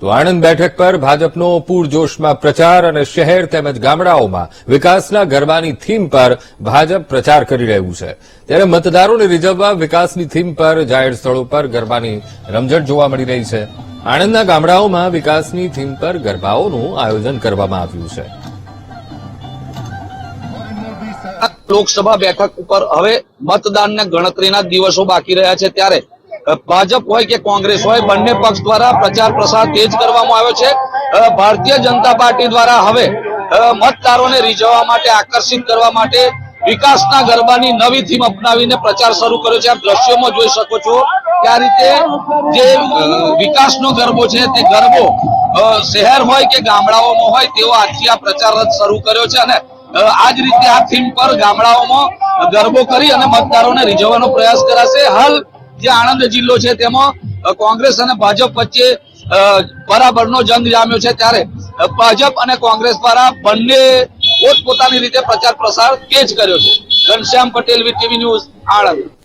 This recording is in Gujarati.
તો આણંદ બેઠક પર ભાજપનો પૂરજોશમાં પ્રચાર અને શહેર તેમજ ગામડાઓમાં વિકાસના ગરબાની થીમ પર ભાજપ પ્રચાર કરી રહ્યું છે. ત્યારે મતદારોને રીઝવવા વિકાસની થીમ પર, જાહેર સ્થળો પર ગરબાની રમઝટ જોવા મળી રહી છે. આણંદના ગામડાઓમાં વિકાસની થીમ પર ગરબાઓનું આયોજન કરવામાં આવ્યું છે. લોકસભા બેઠક ઉપર હવે મતદાનના ગણતરીના દિવસો બાકી રહ્યા છે ત્યારે ભાજપ હોય કે કોંગ્રેસ હોય, બંને પક્ષ દ્વારા પ્રચાર પ્રસાર તેજ કરવામાં આવ્યો છે. ભારતીય જનતા પાર્ટી દ્વારા હવે મતદારોને રીઝવવા માટે, આકર્ષિત કરવા માટે વિકાસના ગરબાની નવી થીમ અપનાવીને પ્રચાર શરૂ કર્યો છે. આપ દ્રશ્યોમાં જોઈ શકો છો કે આ રીતે જે વિકાસનો ગરબો છે, તે ગરબો શહેર હોય કે ગામડાઓમાં હોય તેવો આજથી આ પ્રચાર રથ શરૂ કર્યો છે અને આ જ રીતે આ થીમ પર ગામડાઓમાં ગરબો કરી અને મતદારોને રીઝવવાનો પ્રયાસ કરાશે. હાલ જે આણંદ જિલ્લો છે, તેમાં કોંગ્રેસ અને ભાજપ વચ્ચે બરાબર બરાબરનો જંગ જામ્યો છે. ત્યારે ભાજપ અને કોંગ્રેસ દ્વારા બંને પોતપોતાની રીતે પ્રચાર પ્રસાર તેજ કર્યો છે. Ghanshyam Patel, VTV news, Anand.